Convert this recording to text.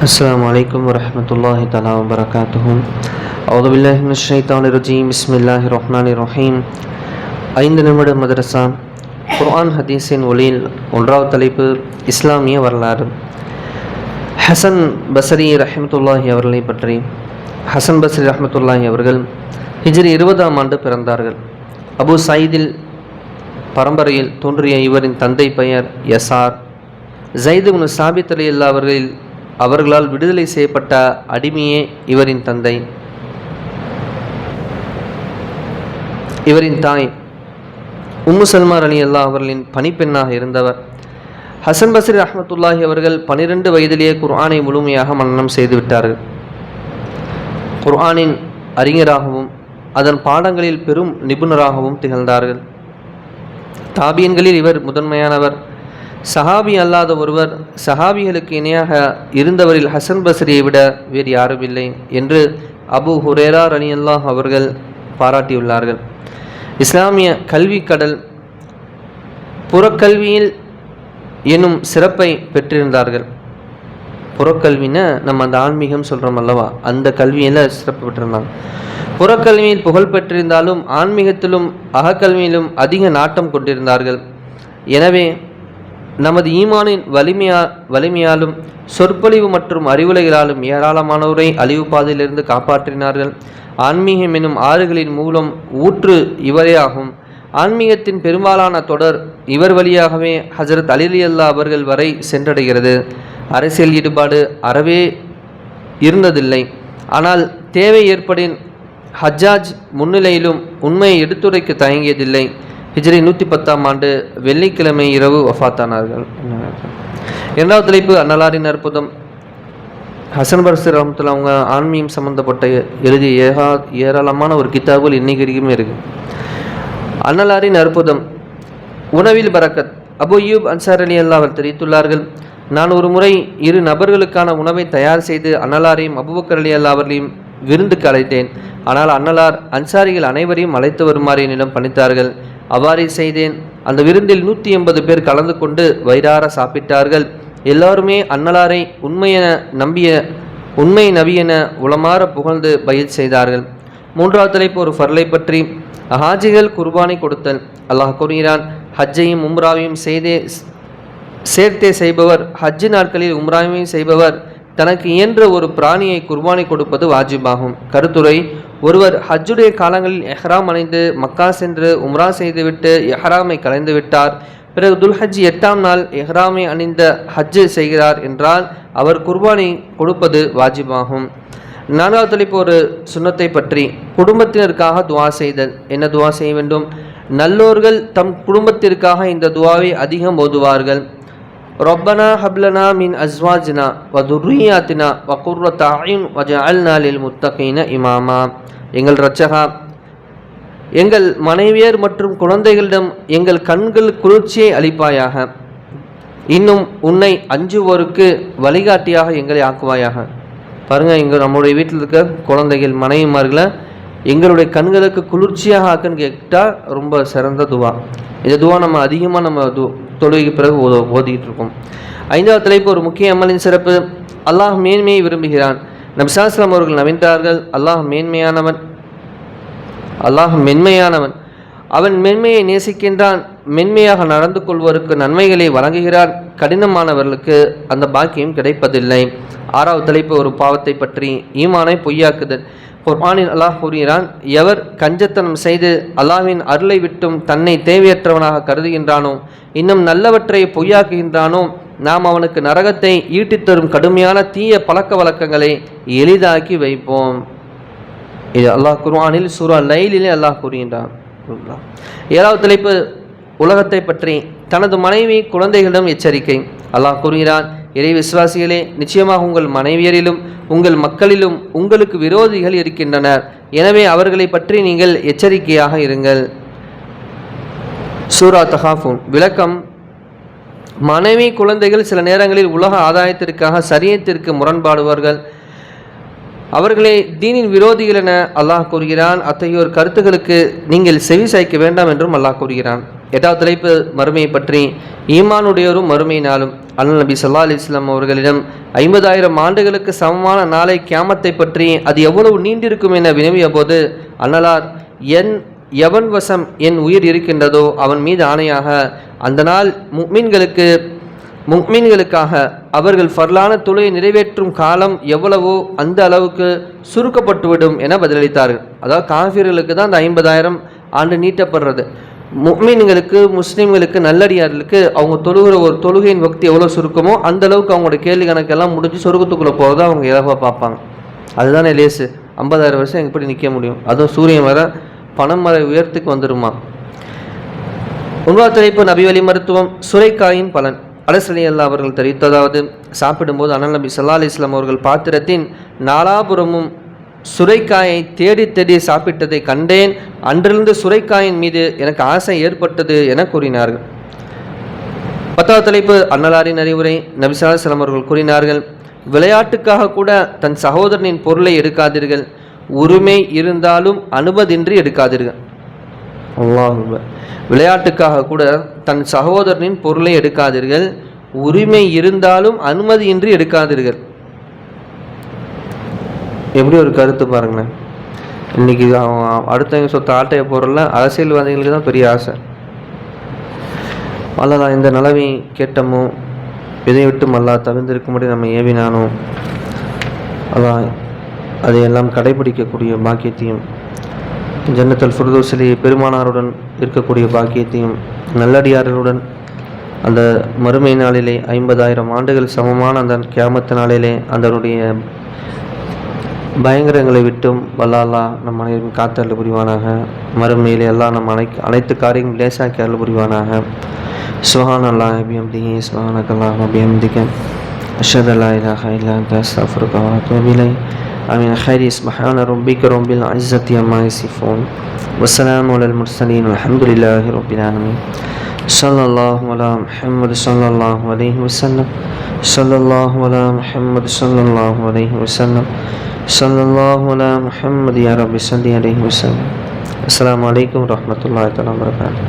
السلام عليكم ورحمة الله تعالى وبركاته أعوذ بالله من الشيطان الرجيم بسم الله الرحمن الرحيم ஐந்து நிமிட மதரசா குர்ஆன் ஹதீஸின் ஒளியில் ஒன்றாவது தலைப்பு இஸ்லாமிய வரலாறு ஹசன் பசரி ரஹமத்துல்லாஹி அவர்களை பற்றி ஹசன் பஸ்ரி ரஹமத்துல்லாஹி அவர்கள் ஹிஜ்ரி இருபதாம் ஆண்டு பிறந்தார்கள் அபு சயீதில் பரம்பரையில் தோன்றிய இவரின் தந்தை பெயர் யசார் ஜைது முன் சாபித் அலி அல்லா அவர்களில் அவர்களால் விடுதலை செய்யப்பட்ட அடிமையே இவரின் தந்தை. இவரின் தாய் உம்மு சல்மார் அலி அல்லா அவர்களின் பணிப்பெண்ணாக இருந்தவர். ஹசன் பஸ்ரி அஹமத்துல்லாஹி அவர்கள் பனிரெண்டு வயதிலேயே குர்ஆனை முழுமையாக மன்னனம் செய்துவிட்டார்கள் குர்ஆனின் அறிஞராகவும் அதன் பாடங்களில் பெரும் நிபுணராகவும் திகழ்ந்தார்கள். தாபியன்களில் இவர் முதன்மையானவர். சஹாபி அல்லாத ஒருவர் சஹாபிகளுக்கு இணையாக இருந்தவரில் ஹசன் பஸ்ரியை விட வேறு யாரும் இல்லை என்று அபு ஹுரேரா அலி அவர்கள் பாராட்டியுள்ளார்கள். இஸ்லாமிய கல்வி கடல் புறக்கல்வியில் எனும் சிறப்பை பெற்றிருந்தார்கள். புறக்கல்வின நம்ம அந்த ஆன்மீகம் சொல்கிறோம் அல்லவா? அந்த கல்வியில் சிறப்பு பெற்றிருந்தாங்க. புறக்கல்வியில் புகழ் பெற்றிருந்தாலும் ஆன்மீகத்திலும் அகக்கல்வியிலும் அதிக நாட்டம் கொண்டிருந்தார்கள். எனவே நமது ஈமானின் வலிமையா வலிமையாலும் சொற்பொழிவு மற்றும் அறிவுரைகளாலும் ஏராளமானோரை அழிவு பாதையிலிருந்து காப்பாற்றினார்கள். ஆன்மீகம் எனும் ஆறுகளின் மூலம் ஊற்று இவரே ஆகும் ஆன்மீகத்தின் பெரும்பாலான தொடர் இவர் வழியாகவே ஹசரத் அலிலி அல்லா அவர்கள் வரை சென்றடைகிறது. அரசியல் ஈடுபாடு அறவே இருந்ததில்லை. ஆனால் தேவை ஏற்படின் ஹஜ்ஜாஜ் முன்னிலையிலும் உண்மையை எடுத்துரைக்க தயங்கியதில்லை. ஹிஜ்ரி நூற்றி பத்தாம் ஆண்டு வெள்ளிக்கிழமை இரவு வஃத்தானார்கள். இரண்டாவது தலைப்பு அன்னலாரின் அற்புதம். ஹசன் பர்சர் ரஹமத்துல அவங்க ஆன்மீகம் சம்மந்தப்பட்ட எழுதிய ஏகா ஏராளமான ஒரு கித்தாபுகள் இன்னைக்கு வரைக்குமே இருக்கு. அன்னலாரின் அற்புதம். உணவில் பரக்கத் அபுயூப் அன்சார் அலி அல்லா அவர் தெரிவித்துள்ளார்கள் நான் ஒரு முறை இரு நபர்களுக்கான உணவை தயார் செய்து அன்னலாரையும் அபுபக்கர் அலி அல்லா அவர்களையும் விருந்துக்கு அழைத்தேன். ஆனால் அன்னலார் அன்சாரிகள் அனைவரையும் அழைத்து வருமாறு என்னிடம் பணித்தார்கள். அவ்வாறே செய்தேன். அந்த விருந்தில் நூற்றி எண்பது பேர் கலந்து கொண்டு வயிறார சாப்பிட்டார்கள். எல்லாருமே அன்னலாரை உண்மையென நம்பிய உண்மை நபியென உளமாற புகழ்ந்து பயில் செய்தார்கள். மூன்றாவது தலைப்பு ஒரு ஃபர்லை பற்றி. ஹாஜிகள் குர்பானை கொடுத்தல். அல்லாஹ் கூறுகிறான் ஹஜ்ஜையும் உம்ராவையும் செய்தே சேர்த்தே செய்பவர் ஹஜ்ஜு நாட்களில் உம்ராவையும் செய்பவர் தனக்கு இயன்ற ஒரு பிராணியை குர்பானை கொடுப்பது வாஜிபாகும். கருத்துரை ஒருவர் ஹஜ்ஜுடைய காலங்களில் எஹ்ராம் அணிந்து மக்கா சென்று உம்ரா செய்துவிட்டு எஹ்ராமை கலைந்து விட்டார். பிறகு துல்ஹஜ் எட்டாம் நாள் எஹ்ராமை அணிந்த ஹஜ்ஜு செய்கிறார் என்றால் அவர் குர்பானை கொடுப்பது வாஜிபாகும். நான்காவது தலைப்பு ஒரு சுண்ணத்தை பற்றி. குடும்பத்தினருக்காக துவா செய்தல். என்ன துவா செய்ய வேண்டும்? நல்லோர்கள் தம் குடும்பத்திற்காக இந்த துவாவை அதிகம் ஓதுவார்கள். ரப்பனா ஹப்லனா மின் அஸ்வாஜினா வதுருயாத்தினா துர்ரியாத்தினா வ குர்ரத் அயுன் வ இமாமா எங்கள் ரட்சகா எங்கள் மனைவியர் மற்றும் குழந்தைகளிடம் எங்கள் கண்கள் குளிர்ச்சியை அளிப்பாயாக. இன்னும் உன்னை அஞ்சுவோருக்கு வழிகாட்டியாக எங்களை ஆக்குவாயாக. பாருங்கள் எங்கள் நம்முடைய வீட்டில் இருக்க குழந்தைகள் மனைவிமார்களை எங்களுடைய கண்களுக்கு குளிர்ச்சியாக ஆக்குன்னு கேட்டால் ரொம்ப சிறந்த துவா. இந்த துவா நம்ம அதிகமாக நம்ம து தொழுகைக்கு பிறகு ஓத ஓதிக்கிட்டு ஐந்தாவது தலைப்பு ஒரு முக்கிய அமலின் சிறப்பு. அல்லாஹ் மேன்மையை விரும்புகிறான். நபிசாஸ்லாம் அவர்கள் நவின்றார்கள் அல்லாஹ் மேன்மையானவன். அல்லாஹ் மென்மையானவன். அவன் மென்மையை நேசிக்கின்றான். மென்மையாக நடந்து கொள்வோருக்கு நன்மைகளை வழங்குகிறான். கடினமானவர்களுக்கு அந்த பாக்கியம் கிடைப்பதில்லை. ஆறாவது தலைப்பு ஒரு பாவத்தை பற்றி ஈமானை பொய்யாக்குதல். குர்ஆனில் அல்லாஹ் கூறுகிறான் எவர் கஞ்சத்தனம் செய்து அல்லாவின் அருளை விட்டும் தன்னை தேவையற்றவனாக கருதுகின்றானோ இன்னும் நல்லவற்றை பொய்யாக்குகின்றானோ நாம் அவனுக்கு நரகத்தை ஈட்டித் தரும் கடுமையான தீய பழக்க வழக்கங்களை எளிதாக்கி வைப்போம். இது அல்லாஹ் குர்ஆனில் சூரா லைலிலே அல்லாஹ் கூறுகின்றான். ஏழாவது தலைப்பு உலகத்தை பற்றி தனது மனைவி குழந்தைகளிடம் எச்சரிக்கை. அல்லாஹ் கூறுகிறான் இறை விசுவாசிகளே நிச்சயமாக உங்கள் மனைவியரிலும் உங்கள் மக்களிலும் உங்களுக்கு விரோதிகள் இருக்கின்றனர். எனவே அவர்களை பற்றி நீங்கள் எச்சரிக்கையாக இருங்கள். சூரா தஹாஃபூன். விளக்கம். மனைவி குழந்தைகள் சில நேரங்களில் உலக ஆதாயத்திற்காக சரியத்திற்கு முரண்பாடுவார்கள். அவர்களே தீனின் விரோதிகள் என அல்லாஹ் கூறுகிறான். அத்தகையோர் கருத்துகளுக்கு நீங்கள் செவி சாய்க்க வேண்டாம் என்றும் அல்லாஹ் கூறுகிறான். எட்டாவது தலைப்பு மறுமையை பற்றி ஈமானுடையோரும் மறுமை நாளும் அல் நபி சல்லா அலிஸ்லாம் அவர்களிடம் ஐம்பதாயிரம் ஆண்டுகளுக்கு சமமான நாளை கியாமத்தை பற்றி அது எவ்வளவு நீண்டிருக்கும் என வினவிய போது அன்னலார் என் எவன் வசம் என் உயிர் இருக்கின்றதோ அவன் மீது ஆணையாக அந்த நாள் முக்மீன்களுக்கு முக்மீன்களுக்காக அவர்கள் ஃபர்லான தொழிலை நிறைவேற்றும் காலம் எவ்வளவோ அந்த அளவுக்கு சுருக்கப்பட்டுவிடும் என பதிலளித்தார்கள். அதாவது காஃபியர்களுக்கு தான் அந்த ஐம்பதாயிரம் ஆண்டு நீட்டப்படுறது. முக்மீன்களுக்கு முஸ்லீம்களுக்கு நல்லடியார்களுக்கு அவங்க தொழுகிற ஒரு தொழுகையின் வக்தி எவ்வளோ சுருக்கமோ அந்த அளவுக்கு அவங்களோட கேள்வி கணக்கெல்லாம் முடிஞ்சு சொருக்கத்துக்குள்ளே போகிறத அவங்க இலவாக பார்ப்பாங்க. அதுதானே லேசு. ஐம்பதாயிரம் வருஷம் எப்படி நிற்க முடியும்? அதுவும் சூரியன் வர பணம் வர உயர்த்துக்கு வந்துடுமா ஒன்றாவது தலைப்பு நபி வழி மருத்துவம் சுரைக்காயின் பலன். அலசலி அல்லா அவர்கள் தெரிவித்ததாவது சாப்பிடும்போது அனல் நபி சல்லா அலி இஸ்லாம் அவர்கள் பாத்திரத்தின் நாலாபுரமும் சுரைக்காயை தேடி தேடி சாப்பிட்டதை கண்டேன். அன்றிலிருந்து சுரைக்காயின் மீது எனக்கு ஆசை ஏற்பட்டது என கூறினார்கள். பத்தாவது தலைப்பு அன்னலாரின் அறிவுரை நபிசாசலம் அவர்கள் கூறினார்கள் விளையாட்டுக்காக கூட தன் சகோதரனின் பொருளை எடுக்காதீர்கள். உரிமை இருந்தாலும் அனுமதின்றி எடுக்காதீர்கள். அல்லாஹ் விளையாட்டுக்காக கூட தன் சகோதரனின் பொருளை எடுக்காதீர்கள். உரிமை இருந்தாலும் அனுமதியின்றி எடுக்காதீர்கள். எப்படி ஒரு கருத்து பாருங்களேன். இன்றைக்கி அவன் அடுத்தவங்க சொத்தை ஆட்டையை போகிறல அரசியல்வாதிகளுக்கு தான் பெரிய ஆசை. அல்லதா இந்த நிலவி கேட்டமோ இதை விட்டு மல்லா தவிர்ந்திருக்கும்படி நம்ம ஏவினானோ அதான் அதையெல்லாம் கடைபிடிக்கக்கூடிய பாக்கியத்தையும் ஜன்னத்தல் ஃபுர்தோசிலி பெருமானாருடன் இருக்கக்கூடிய பாக்கியத்தையும் நல்லடியார்களுடன் அந்த மறுமை நாளிலே ஐம்பதாயிரம் ஆண்டுகள் சமமான அந்த கியாமத்து நாளிலே அதனுடைய பயங்கரங்களை விட்டும் வல்லாலா நம் அனைவரும் காத்தருள் புரிவானாக மறுமையிலே எல்லாம் நம் அனை அனைத்து காரியங்களும் லேசாக்கி அருள் புரிவானாக சுஹான் அல்லாஹ் அபியம்திகி சுஹானக் அல்லாஹ் அபியம்திக அஷத் அல்லா இலாஹ இல்லா அந்த அஸ்தஃபுருக வ அத்தூபு இலைஹ் آمين خير سبحان ربك رب العزة عما يصفون والسلام على المرسلين والحمد لله رب العالمين صلى الله على محمد صلى الله عليه وسلم صلى الله على محمد صلى الله عليه وسلم صلى الله على محمد يا رب صل عليه وسلم. السلام عليكم ورحمة الله تعالى وبركاته.